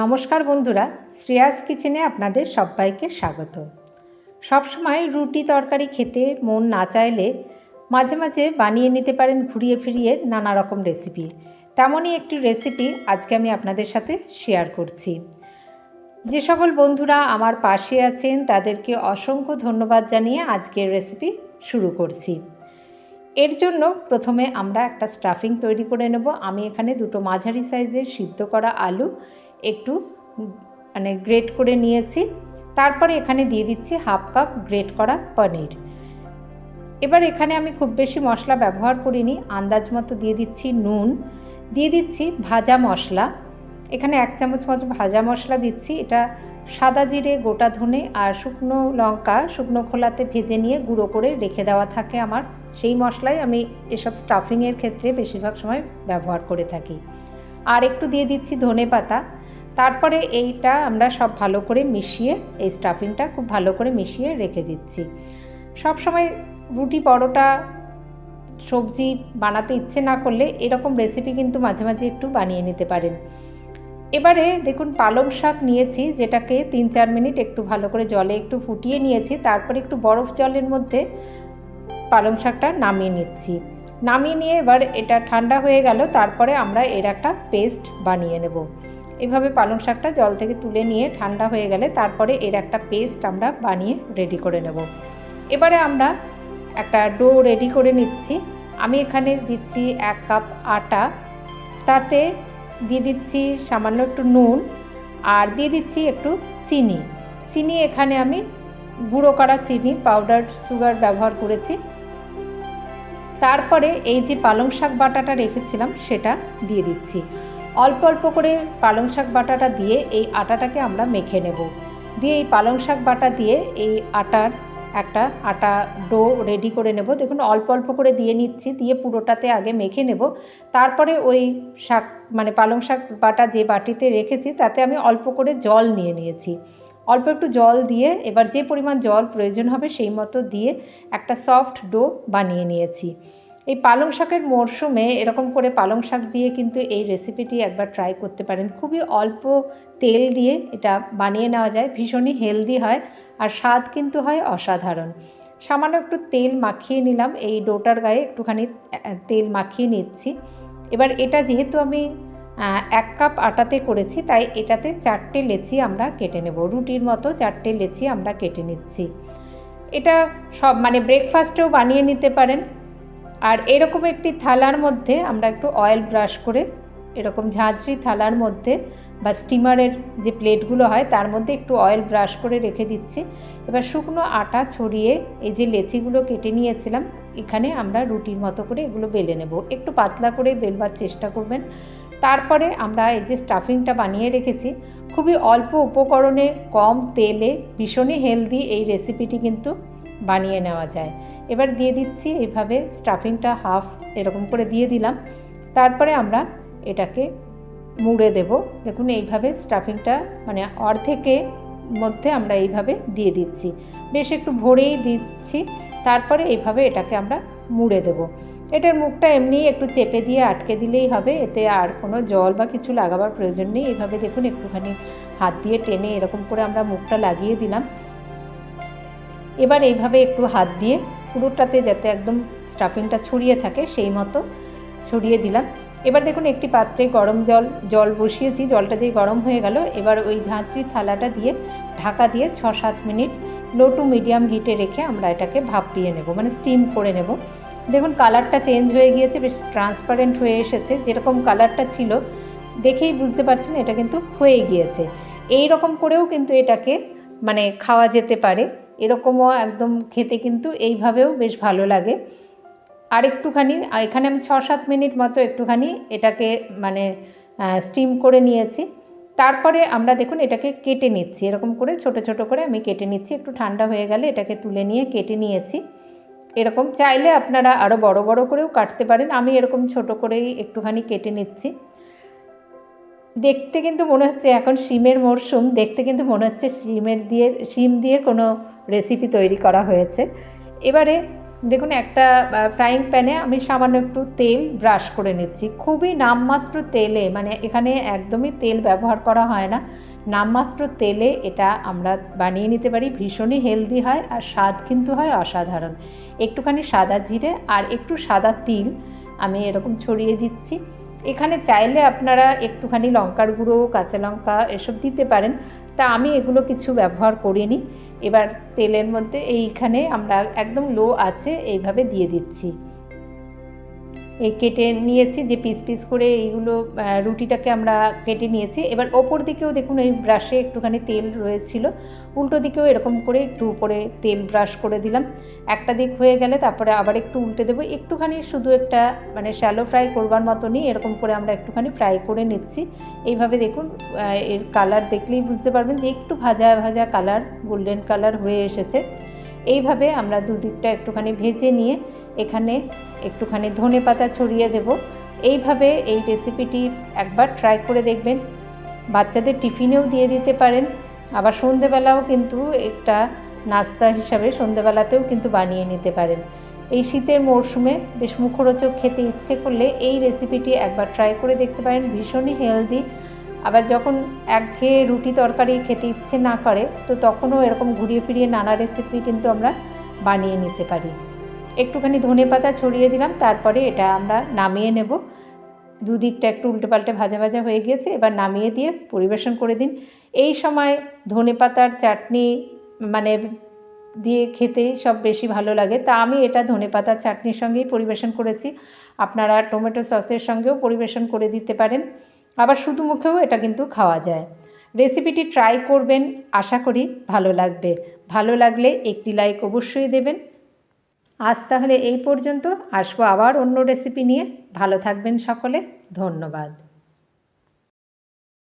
নমস্কার বন্ধুরা, শ্রেয়াস কিচেনে আপনাদের সবাইকে স্বাগত। সবসময় রুটি তরকারি খেতে মন না চাইলে মাঝে মাঝে বানিয়ে নিতে পারেন ঘুরিয়ে ফিরিয়ে নানা রকম রেসিপি তেমনই একটি রেসিপি আজকে আমি আপনাদের সাথে শেয়ার করছি। যে সকল বন্ধুরা আমার পাশে আছেন, তাদেরকে অসংখ্য ধন্যবাদ জানিয়ে আজকের রেসিপি শুরু করছি। এর জন্য প্রথমে আমরা একটা স্টাফিং তৈরি করে নেব। আমি এখানে দুটো মাঝারি সাইজের সিদ্ধ করা আলু একটু মানে গ্রেট করে নিয়েছি। তারপরে এখানে দিয়ে দিচ্ছি হাফ কাপ গ্রেট করা পনির এবার এখানে আমি খুব বেশি মশলা ব্যবহার করিনি, আন্দাজ মতো দিয়ে দিচ্ছি নুন। দিয়ে দিচ্ছি ভাজা মশলা। এখানে এক চামচ মতো ভাজা মশলা দিচ্ছি। এটা সাদা জিরে, গোটা ধনে আর শুকনো লঙ্কা, শুকনো খোলাতে ভেজে নিয়ে গুঁড়ো করে রেখে দেওয়া থাকে আমার। সেই মশলাই আমি এসব স্টাফিংয়ের ক্ষেত্রে বেশিরভাগ সময় ব্যবহার করে থাকি। আর একটু দিয়ে দিচ্ছি ধনে পাতা। তারপরে এইটা আমরা সব ভালো করে মিশিয়ে, এই স্টাফিংটা খুব ভালো করে মিশিয়ে রেখে দিচ্ছি। সব সময় রুটি, পরোটা, সবজি বানাতে ইচ্ছে না করলে এরকম রেসিপি কিন্তু মাঝে মাঝে একটু বানিয়ে নিতে পারেন। এবারে দেখুন, পালং শাক নিয়েছি, যেটাকে তিন চার মিনিট একটু ভালো করে জলে একটু ফুটিয়ে নিয়েছি, তারপরে একটু বরফ জলের মধ্যে পালং শাকটা নামিয়ে নিচ্ছি। নামিয়ে নিয়ে এবার এটা ঠান্ডা হয়ে গেল, তারপরে আমরা এর একটা পেস্ট বানিয়ে নেব। এভাবে পালং শাকটা জল থেকে তুলে নিয়ে ঠান্ডা হয়ে গেলে তারপরে এর একটা পেস্ট আমরা বানিয়ে রেডি করে নেব। এবারে আমরা একটা ডো রেডি করে নিচ্ছি। আমি এখানে দিচ্ছি এক কাপ আটা। তাতে দিয়ে দিচ্ছি সামান্য একটু নুন আর দিয়ে দিচ্ছি একটু চিনি। চিনি এখানে আমি গুঁড়ো করা চিনি পাউডার সুগার ব্যবহার করেছি। তারপরে এই যে পালং শাক বাটাটা রেখেছিলাম সেটা দিয়ে দিচ্ছি। অল্প অল্প করে পালং শাক বাটাটা দিয়ে এই আটাটাকে আমরা মেখে নেব। দিয়ে এই পালং শাক বাটা দিয়ে এই আটার একটা আটা ডো রেডি করে নেব। দেখুন, অল্প অল্প করে দিয়ে নিচ্ছি, দিয়ে পুরোটাতে আগে মেখে নেব। তারপরে ওই শাক মানে পালং শাক বাটা যে বাটিতে রেখেছি, তাতে আমি অল্প করে জল নিয়ে নিয়েছি। অল্প একটু জল দিয়ে, এবার যে পরিমাণ জল প্রয়োজন হবে, সেই মতো দিয়ে একটা সফট ডো বানিয়ে নিয়েছি। এই পালং শাকের মরশুমে এরকম করে পালং শাক দিয়ে কিন্তু এই রেসিপিটি একবার ট্রাই করতে পারেন। খুবই অল্প তেল দিয়ে এটা বানিয়ে নেওয়া যায়, ভীষণই হেলদি হয় আর স্বাদ কিন্তু হয় অসাধারণ। সামান্য একটু তেল মাখিয়ে নিলাম, এই ডোটার গায়ে একটুখানি তেল মাখিয়ে নিচ্ছি। এবার এটা যেহেতু আমি এক কাপ আটাতে করেছি, তাই এটাতে চারটে লেচি আমরা কেটে নেব। রুটির মতো চারটে লেচি আমরা কেটে নিচ্ছি। এটা সব মানে ব্রেকফাস্টেও বানিয়ে নিতে পারেন। আর এরকম একটি থালার মধ্যে আমরা একটু অয়েল ব্রাশ করে এরকম ঝাঁঝরি থালার মধ্যে বা স্টিমারের যে প্লেটগুলো হয়, তার মধ্যে একটু অয়েল ব্রাশ করে রেখে দিচ্ছি। এবার শুকনো আটা ছড়িয়ে এই যে লেচিগুলো কেটে নিয়েছিলাম, এখানে আমরা রুটির মতো করে এগুলো বেলে নেব। একটু পাতলা করে বেলবার চেষ্টা করবেন। তারপরে আমরা এই যে স্টাফিংটা বানিয়ে রেখেছি, খুবই অল্প উপকরণে কম তেলে ভীষণই হেলদি এই রেসিপিটি কিন্তু। বানিয়ে নেওয়া যায়। এবার দিয়ে দিচ্ছি এইভাবে স্টাফিংটা হাফ এরকম করে দিয়ে দিলাম। তারপরে আমরা এটাকে মুড়ে দেব। দেখুন এইভাবে স্টাফিংটা মানে অর্ধেকের মধ্যে আমরা এইভাবে দিয়ে দিচ্ছি। বেশ একটু ভরেই দিচ্ছি। তারপরে এইভাবে এটাকে আমরা মুড়ে দেব। এটার মুখটা এমনি একটু চেপে দিয়ে আটকে দিলেই হবে। এতে আর কোনো জল বা কিছু লাগাবার প্রয়োজন নেই। এইভাবে দেখুন একটুখানি হাত দিয়ে টেনে এরকম করে আমরা মুখটা লাগিয়ে দিলাম। এবার এইভাবে একটু হাত দিয়ে পুরোটাতে যাতে একদম স্টাফিংটা ছড়িয়ে থাকে সেই মতো ছড়িয়ে দিলাম। এবার দেখুন একটি পাত্রে গরম জল জল বসিয়েছি, জলটা যেই গরম হয়ে গেল, এবার ওই ঝাঁঝরির থালাটা দিয়ে ঢাকা দিয়ে ছ সাত মিনিট লো টু মিডিয়াম হিটে রেখে আমরা এটাকে ভাপিয়ে নেব মানে স্টিম করে নেব। দেখুন কালারটা চেঞ্জ হয়ে গিয়েছে, বেশ ট্রান্সপারেন্ট হয়ে এসেছে, যেরকম কালারটা ছিল, দেখেই বুঝতে পারছেন এটা কিন্তু হয়ে গিয়েছে। এই রকম করেও কিন্তু এটাকে মানে খাওয়া যেতে পারে। এরকমও একদম খেতে কিন্তু এইভাবেও বেশ ভালো লাগে। আর একটুখানি এখানে আমি ছ সাত মিনিট মতো একটুখানি এটাকে মানে স্টিম করে নিয়েছি। তারপরে আমরা দেখুন এটাকে কেটে নিচ্ছি। এরকম করে ছোট ছোট করে আমি কেটে নিচ্ছি। একটু ঠান্ডা হয়ে গেলে এটাকে তুলে নিয়ে কেটে নিয়েছি। এরকম চাইলে আপনারা আরও বড় বড় করেও কাটতে পারেন। আমি এরকম ছোট করেই একটুখানি কেটে নিচ্ছি। দেখতে কিন্তু মনে হচ্ছে এখন শিমের মরশুম। দেখতে কিন্তু মনে হচ্ছে শিমের দিয়ে, শিম দিয়ে কোনো রেসিপি তৈরি করা হয়েছে। এবারে দেখুন একটা ফ্রাইং প্যানে আমি সামান্য একটু তেল ব্রাশ করে নিচ্ছি। খুবই নামমাত্র তেলে মানে এখানে একদমই তেল ব্যবহার করা হয় না। নামমাত্র তেলে এটা আমরা বানিয়ে নিতে পারি। ভীষণই হেলদি হয় আর স্বাদ কিন্তু হয় অসাধারণ। একটুখানি সাদা জিরে আর একটু সাদা তিল আমি এরকম ছড়িয়ে দিচ্ছি। এখানে চাইলে আপনারা একটুখানি লঙ্কার গুঁড়ো, কাঁচা লঙ্কা এসব দিতে পারেন। তা আমি এগুলো কিছু ব্যবহার করিনি। এবার তেলের মধ্যে এইখানে আমরা একদম লো আছে এইভাবে দিয়ে দিচ্ছি। এই কেটে নিয়েছি, যে পিস পিস করে এইগুলো রুটিটাকে আমরা কেটে নিয়েছি। এবার ওপর দিকেও দেখুন এই ব্রাশে একটুখানি তেল রয়েছিল, উল্টো দিকেও এরকম করে একটু উপরে তেল ব্রাশ করে দিলাম। একটা দিক হয়ে গেলে তারপরে আবার একটু উল্টে দেবো। একটুখানি শুধু একটা মানে শ্যালো ফ্রাই করবার মতনই এরকম করে আমরা একটুখানি ফ্রাই করে নিচ্ছি। এইভাবে দেখুন এর কালার দেখলেই বুঝতে পারবেন যে একটু ভাজা ভাজা কালার গোল্ডেন কালার হয়ে এসেছে। এইভাবে আমরা দুদিকটা একটুখানি ভেজে নিয়ে এখানে একটুখানি ধনে পাতা ছড়িয়ে দেব। এইভাবে এই রেসিপিটি একবার ট্রাই করে দেখবেন। বাচ্চাদের টিফিনেও দিয়ে দিতে পারেন। আবার সন্ধেবেলাও কিন্তু একটা নাস্তা হিসাবে সন্ধেবেলাতেও কিন্তু বানিয়ে নিতে পারেন। এই শীতের মরশুমে বেশ মুখরোচক খেতে ইচ্ছে করলে এই রেসিপিটি একবার ট্রাই করে দেখতে পারেন। ভীষণই হেলদি আবার যখন একঘেয়ে রুটি তরকারি খেতে ইচ্ছে না করে, তো তখনও এরকম ঘুরিয়ে ফিরিয়ে নানা রেসিপি কিন্তু আমরা বানিয়ে নিতে পারি। একটুখানি ধনে পাতা ছড়িয়ে দিলাম, তারপরে এটা আমরা নামিয়ে নেব। দুদিকটা একটু উল্টে পাল্টে ভাজা ভাজা হয়ে গিয়েছে, এবার নামিয়ে দিয়ে পরিবেশন করে দিন। এই সময় ধনে পাতার চাটনি মানে দিয়ে খেতে সব বেশি ভালো লাগে। তা আমি এটা ধনে পাতার চাটনির সঙ্গেই পরিবেশন করেছি। আপনারা টমেটো সসের সঙ্গেও পরিবেশন করে দিতে পারেন। আবার শুধু মুখেও এটা কিন্তু খাওয়া যায়। রেসিপিটি ট্রাই করবেন, আশা করি ভালো লাগবে। ভালো লাগলে একটি লাইক অবশ্যই দেবেন। আজ তাহলে এই পর্যন্ত, আসব আবার অন্য রেসিপি নিয়ে। ভালো থাকবেন সকলে, ধন্যবাদ।